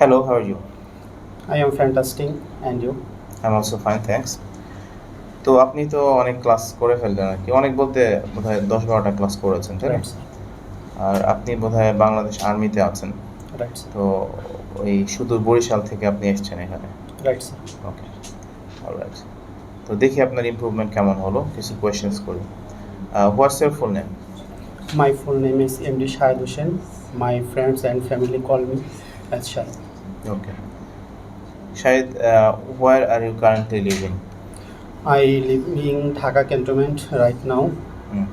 Hello, how are you? I am fantastic and you? I'm also fine, thanks. তো আপনি তো অনেক class করে ফেললেন আর কি অনেক বলতে বোধহয় দশ বারোটা ক্লাস করেছেন তাই না. আর আপনি বোধহয় বাংলাদেশ আর্মিতে আছেন. তো ওই শুধু বরিশাল থেকে আপনি এসেছেন এখানে Right, sir. ওকে অলরাইট তো দেখি আপনার ইমপ্রুভমেন্ট কেমন হলো কিছু কোয়েশ্চেন্স করি what's your full name My full name is MD Shahid Hussain. My friends and family call me as Okay. Sharith, uh, where are you currently living? I live in Thaka cantonment right now, mm.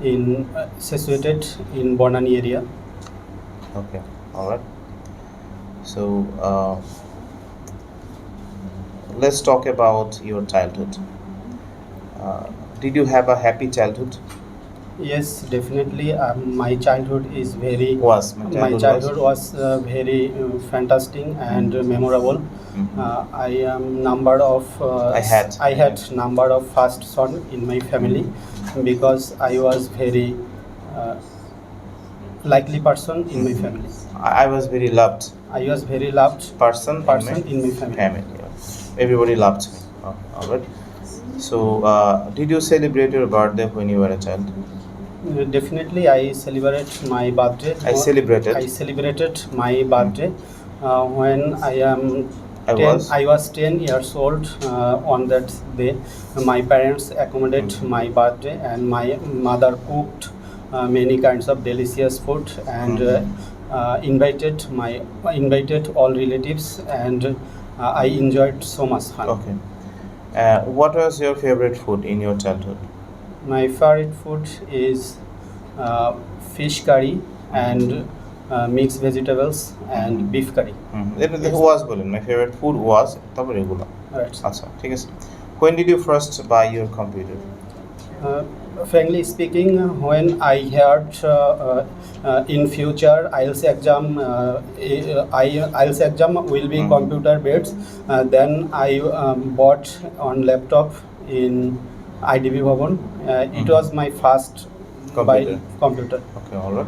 in uh, situated in Bonani area. Okay, all right. So uh, let's talk about your childhood. Uh, did you have a happy childhood? Yes, definitely. Um, my childhood is very. Was my My childhood, childhood was uh, very uh, fantastic and uh, memorable. Mhm. Uh, I am number of. Uh, I had. I had number of first son in my family because I was very uh, likely person in my family. I, I was very loved I was very loved person, person in my family. family. Everybody loved me. Oh, all right. So uh, did you celebrate your birthday when you were a child? Uh, Definitely, I celebrate my birthday. I celebrated. I celebrated my birthday uh, when I am. I 10, was. I was 10 years old uh, on that day. My parents accommodate Mhm. my birthday, and my mother cooked uh, many kinds of delicious food and uh, uh, invited my invited all relatives, and uh, I enjoyed so much fun. Okay. Uh, what was your favorite food in your childhood? My favorite food is uh, fish curry and uh, mixed vegetables and beef curry. হুম, এটা দেখে ওয়াজ বলেন my favourite food was তারপরে এগুলো Right. আচ্ছা ঠিক আছে when did you first buy your computer Uh, frankly speaking, when I heard uh, uh, uh, in future IELTS exam, uh, I, IELTS exam will be Mhm. computer based, uh, then I um, bought on laptop in Bhavan. Uh, it Mhm. was my first Computer. by computer. okay all right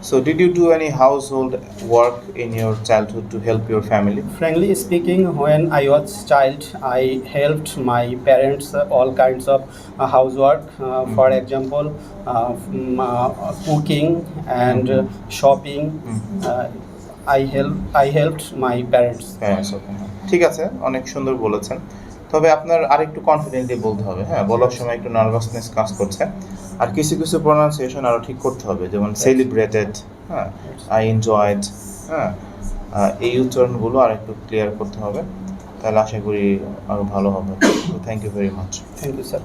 so did you do any household work in your childhood to help your family Frankly speaking, when I was child, I helped my parents uh, all kinds of uh, housework. Uh, mm-hmm. For Mhm. example, uh, from, uh, cooking and uh, Mhm. shopping. Mhm. Uh, I help I helped my parents. Parents, okay. ঠিক আছে অনেক সুন্দর বলেছেন তবে আপনার আরেকটু confidently বলতে হবে হ্যাঁ? বলার সময় একটু নার্ভাসনেস কাজ করছে। আর কিছু কিছু প্রোনাউন্সিয়েশন আরও ঠিক করতে হবে যেমন সেলিব্রেটেড হ্যাঁ? আই এনজয়েড হ্যাঁ? এই উচ্চারণগুলো আর একটু ক্লিয়ার করতে হবে। তাহলে আশা করি আরও ভালো হবে। Thank you very much thank you sir.